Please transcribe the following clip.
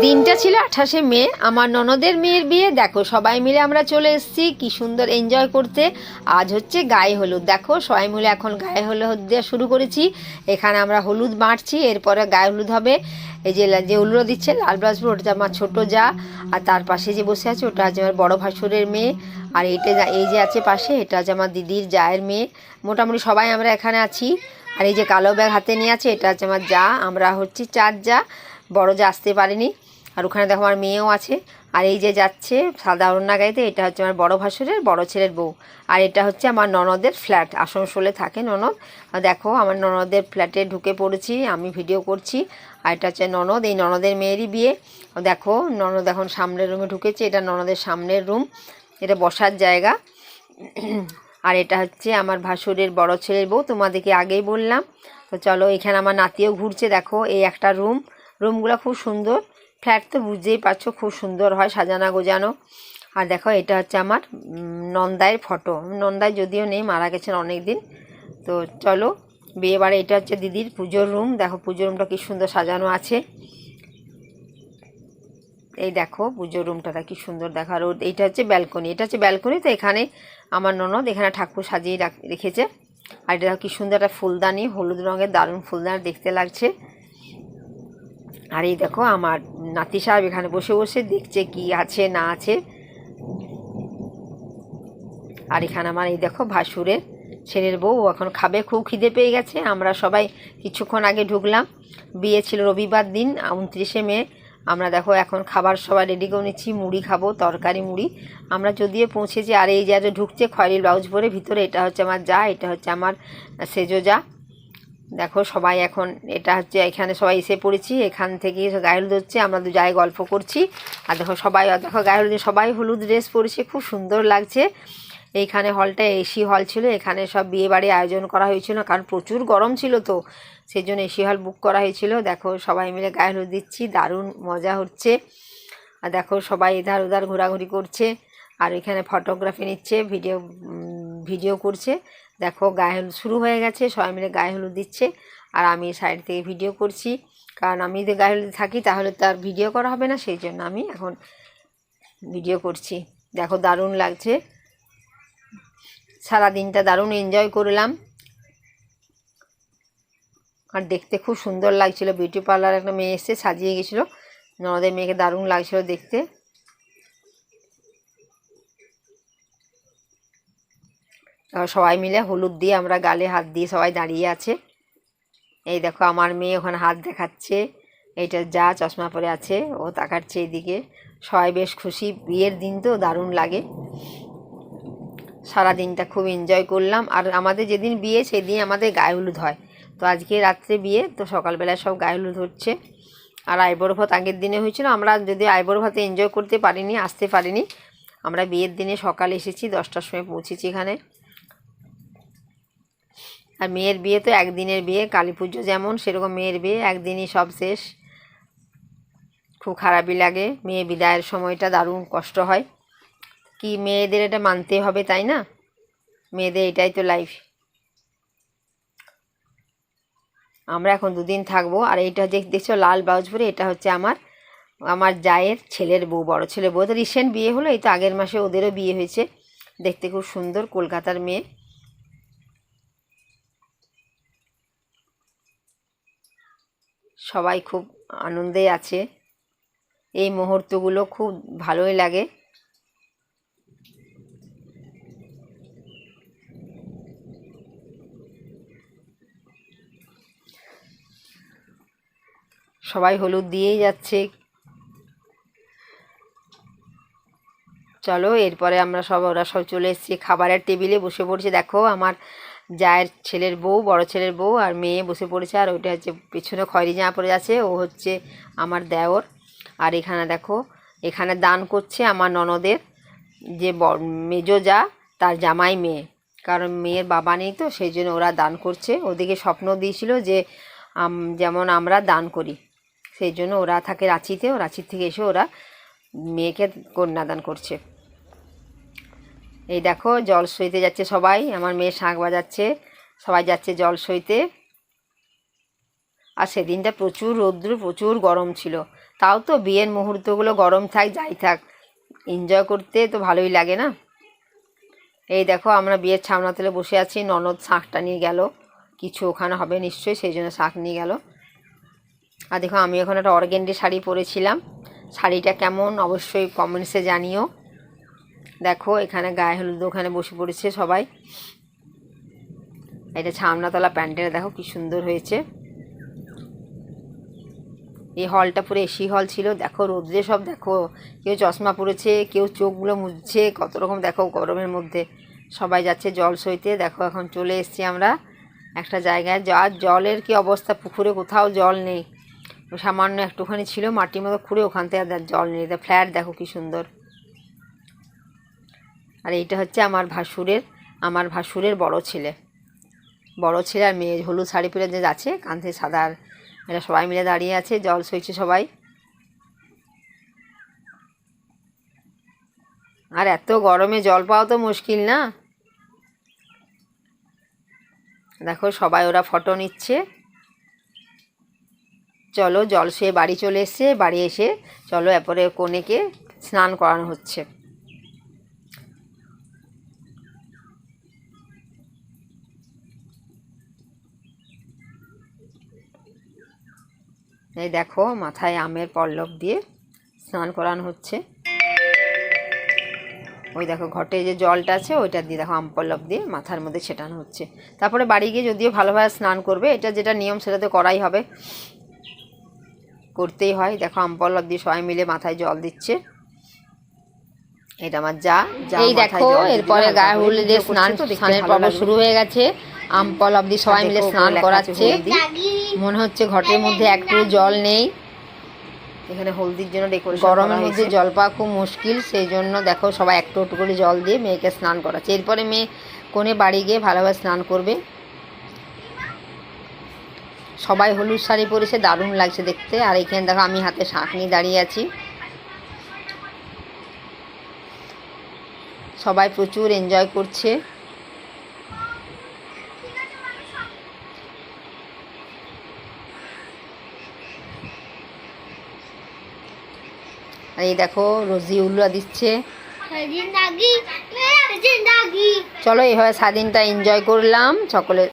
দিনটা ছিল আঠাশে মে। আমার ননদের মেয়ের বিয়ে। দেখো, সবাই মিলে আমরা চলে এসেছি। কি সুন্দর এনজয় করতে। আজ হচ্ছে গায়ে হলুদ। দেখো, সবাই মিলে এখন গায়ে হলুদ দেওয়া শুরু করেছি। এখানে আমরা হলুদ বাঁটছি, এরপরে গায়ে হলুদ হবে। এই যে যে হলুদ দিচ্ছে, লাল ব্লাউজ ওটা আমার ছোট যা। আর তার পাশে যে বসে আছে, ওটা আছে আমার বড় ভাসুরের মেয়ে। আর এটা এই যে আছে পাশে, এটা আছে আমার দিদির জায়ের মেয়ে। মোটামুটি সবাই আমরা এখানে আছি। আর এই যে কালো ব্যাগ হাতে নিয়ে আছে, এটা আছে আমার যা। আমরা হচ্ছি চার যা। বড় যা আসতে পারিনি। আর ওখানে দেখো আমার মেয়েও আছে। আর এই যে যাচ্ছে সাদা ওড়না গাড়িতে, এটা হচ্ছে আমার বড় ভাসুরের বড় ছেলের বউ। আর এটা হচ্ছে আমার ননদের ফ্ল্যাট, আসানসোলে থাকে ননদ। দেখো আমার ননদের ফ্ল্যাটে ঢুকে পড়েছি, আমি ভিডিও করছি। আর এটা হচ্ছে ননদ, এই ননদের মেয়েরই বিয়ে। দেখো ননদ এখন সামনের রুমে ঢুকেছে, এটা ননদের সামনের রুম। এটা বসার জায়গা। আর এটা হচ্ছে আমার ভাসুরের বড় ছেলের বউ, তোমাদেরকে আগেই বললাম। তো চলো, এখানে আমার নাতিও ঘুরছে, দেখো, এই একটা রুম। রুমগুলো খুব সুন্দর। ফ্ল্যাট তো বুঝতেই পারছ, খুব সুন্দর হয়, সাজানো গোজানো। আর দেখো, এটা হচ্ছে আমার নন্দায়ের ফটো নন্দায় যদিও নেই, মারা গেছেন অনেক দিন তো চলো বিয়ে বাড়ি এটা হচ্ছে দিদির পুজোর রুম। দেখো, পুজোর রুমটা কি সুন্দর সাজানো আছে। এই দেখো পুজোর রুমটা কি সুন্দর দেখো ওর- এইটা হচ্ছে ব্যালকনি, এটা হচ্ছে ব্যালকনি, তো এখানে আমার ননদ এখানে ঠাকুর সাজিয়ে রাখ- রেখেছে। আর এটা কি সুন্দর একটা ফুলদানি, হলুদ রঙের দারুণ ফুলদানি দেখতে লাগছে। আর এই দেখো, আমার নাতি সাহেব এখানে বসে বসে দেখছে কি আছে, না আছে। আর এখানে আমার এই দেখো ভাসুরের ছেলের বউ এখন খাবে, খুব খিদে পেয়ে গেছে। আমরা সবাই কিছুক্ষণ আগে ঢুকলাম। বিয়ে ছিল রবিবার দিন, উনত্রিশে মে আমরা দেখো এখন খাবার সবাই রেডি করে নিচ্ছি, মুড়ি খাব, তরকারি মুড়ি। আমরা যদিও পৌঁছেছি, আর এই যে ঢুকছে খয়েরি ব্লাউজ পরে, ভিতরে এটা হচ্ছে আমার যা, এটা হচ্ছে আমার সেজো যা। দেখো সবাই এখন, এটা হচ্ছে এখানে সবাই এসে পড়েছি, এখান থেকে গায়ে হলুদ হচ্ছে, আমরা দু গল্প করছি। আর দেখো সবাই দেখো গায়ে হলুদে সবাই হলুদ ড্রেস পরেছে, খুব সুন্দর লাগছে। এইখানে হলটা এসি হল ছিল, এখানে সব বিয়ে বাড়ি আয়োজন করা হয়েছিল, কারণ প্রচুর গরম ছিল তো। সেই জন্য এসি হল বুক করা হয়েছিল। দেখো, সবাই মিলে গায়ে হলুদ দিচ্ছি, দারুণ মজা হচ্ছে। আর দেখো, সবাই এধার ওধার ঘোরাঘুরি করছে, আর এখানে ফটোগ্রাফি নিচ্ছে ভিডিও ভিডিও করছে। দেখো, গায়ে হলুদ শুরু হয়ে গেছে, সবাই মিলে গায়ে হলুদ দিচ্ছে, আর আমি সাইড থেকে ভিডিও করছি। কারণ আমি যদি গায়ে হলুদ থাকি, তাহলে তার ভিডিও করা হবে না, সেই জন্য আমি এখন ভিডিও করছি। দেখো, দারুণ লাগছে। সারা দিনটা দারুণ এনজয় করলাম। আর দেখতে খুব সুন্দর লাগছিল বিউটি পার্লার একটা মেয়ে এসে সাজিয়ে গেছিল। ননদের মেয়েকে দারুণ লাগছিল দেখতে। সবাই মিলে হলুদ দিয়ে আমরা গালে হাত দিয়ে সবাই দাঁড়িয়ে আছে। এই দেখো, আমার মেয়ে ওখানে হাত দেখাচ্ছে। এইটা যা চশমা পরে আছে, ও তাকাচ্ছে এদিকে। সবাই বেশ খুশি, বিয়ের দিন তো দারুণ লাগে। সারা দিনটা খুব এনজয় করলাম। আর আমাদের যেদিন বিয়ে, সেদিন আমাদের গায়ে হলুদ হয়। তো আজকে রাত্রে বিয়ে, তো সকালবেলায় সব গায়ে হলুদ হচ্ছে। আর আইবর ভাত আগের দিনে হয়েছিল, আমরা যদি আইবর ভাতে এনজয় করতে পারিনি, আসতে পারিনি, আমরা বিয়ের দিনে সকালে এসেছি, দশটার সময় পৌঁছেছি এখানে। আর মেয়ের বিয়ে তো একদিনের বিয়ে, কালী পুজো যেমন, সেরকম মেয়ের বিয়ে একদিনই সব শেষ। খুব খারাপই লাগে, মেয়ে বিদায়ের সময়টা দারুণ কষ্ট হয়। কি মেয়েদের এটা মানতে হবে, তাই না? মেয়েদের এটাই তো লাইফ আমরা এখন দুদিন থাকব, আর এইটা দেখছ লাল ব্লাউজ পরে, এটা হচ্ছে আমার আমার জায়ের ছেলের বউ, বড় ছেলে বউ। তো রিসেন্ট বিয়ে হলো, এই তো আগের মাসে ওদেরও বিয়ে হয়েছে। দেখতে খুব সুন্দর কলকাতার মেয়ে। সবাই খুব আনন্দে আছে। এই মুহূর্তগুলো খুব ভালোই লাগে। সবাই হলুদ দিয়েই যাচ্ছে। চলো, এরপরে আমরা সব, ওরা সব চলে এসেছি খাবারের টেবিলে বসে পড়ছে। দেখো, আমার জায়ের ছেলের বউ, বড় ছেলের বউ আর মেয়ে বসে পড়েছে। আর ওইটা হচ্ছে পেছনে খয়েরি জামা পরে আছে, ও হচ্ছে আমার দেওর। আর এখানে দেখো, এখানে দান করছে আমার ননদের, যে মেজো যা, তার জামাই মেয়ে। কারণ মেয়ের বাবা নেই তো, সেই জন্য ওরা দান করছে। ওদিকে স্বপ্ন দিয়েছিল যে যেমন আমরা দান করি। সেই জন্য ওরা থাকে রাঁচিতে, ও রাঁচির থেকে এসে ওরা মেয়েকে কন্যাদান করছে। এই দেখো, জল সইতে যাচ্ছে সবাই, আমার মেয়ে শাঁখ বাজাচ্ছে, সবাই যাচ্ছে জল সইতে। আর সেদিনটা প্রচুর রৌদ্র, প্রচুর গরম ছিল। তাও তো বিয়ের মুহূর্তগুলো গরম থাক, যাই থাক। এনজয় করতে তো ভালোই লাগে না? এই দেখো, আমরা বিয়ের ছামনা তুলে বসে আছি, ননদ শাঁখটা নিয়ে গেল। কিছু ওখানে হবে নিশ্চয়ই, সেই জন্য শাঁখ নিয়ে গেল। আর দেখো আমি এখন একটা অর্গেন্ডি শাড়ি পরেছিলাম। শাড়িটা কেমন, অবশ্যই কমেন্টসে জানিও। দেখো, এখানে গায়ে হলুদ ওখানে বসে পড়েছে সবাই। এটা ছামনাতলা প্যান্ডেল দেখো কি সুন্দর হয়েছে। এই হলটা পুরো এসি হল ছিল। দেখো রোদ্রে সব, দেখো, কেউ চশমা পরেছে, কেউ চোখগুলো মুছছে, কত রকম, দেখো, গরমের মধ্যে। সবাই যাচ্ছে জল সইতে। দেখো, এখন চলে এসেছি আমরা একটা জায়গায়। যার জলের কি অবস্থা, পুকুরে কোথাও জল নেই। সামান্য একটুখানি ছিল, মাটির মতো খুঁড়ে ওখান থেকে জল নেই তা ফ্ল্যাট দেখো কি সুন্দর। আর এইটা হচ্ছে আমার ভাসুরের আমার ভাসুরের বড় ছেলে। বড় ছেলে আর মেয়ে, হলুদ শাড়ি পরে যে যাচ্ছে কাঁধে সাদা আর সবাই মিলে দাঁড়িয়ে আছে, জল সইছে সবাই। আর এত গরমে জল পাওয়া তো মুশকিল না? দেখো সবাই ওরা ফটো নিচ্ছে। চলো জল শুয়ে বাড়ি চলে এসছে, বাড়ি এসে চলো এরপরে কনেকে স্নান করানো হচ্ছে। এই দেখো মাথায় আমের পল্লব দিয়ে স্নান করানো হচ্ছে। ওই দেখো ঘটে যে জলটা আছে, ওইটা দিয়ে দেখো আম পল্লব দিয়ে মাথার মধ্যে ছেটানো হচ্ছে। তারপরে বাড়ি গিয়ে যদিও ভালোভাবে স্নান করবে, এটা যেটা নিয়ম সেটা তো করাই হবে। করতেই হয়। দেখো আম পল্লব দিয়ে সবাই মিলে মাথায় জল দিচ্ছে। এটা আমার যা যা এই দেখো এরপরে গায়ে হলুদে স্নান স্নানের পর্ব শুরু হয়ে গেছে। আম পল অব্দি সবাই মিলে স্নান করাচ্ছে। মনে হচ্ছে ঘটের মধ্যে একটু জল নেই। এখানে হলদির জন্য ডেকোরেশন গরমের মধ্যে জল পাওয়া খুব মুশকিল সেই জন্য দেখো সবাই একটু একটু করে জল দিয়ে মেয়েকে স্নান করাচ্ছে। এরপরে মেয়ে কোণে বাড়ি গিয়ে ভালোভাবে স্নান করবে। সবাই হলুদ শাড়ি পরেছে দারুণ লাগছে দেখতে। আর এখানে দেখো আমি হাতে শাঁখ নিয়ে দাঁড়িয়ে আছি। সবাই প্রচুর এনজয় করছে। আর এই দেখো রোজি উল্লা দিচ্ছে। চলো এইভাবে স্বাধীনটা এনজয় করলাম। সকলে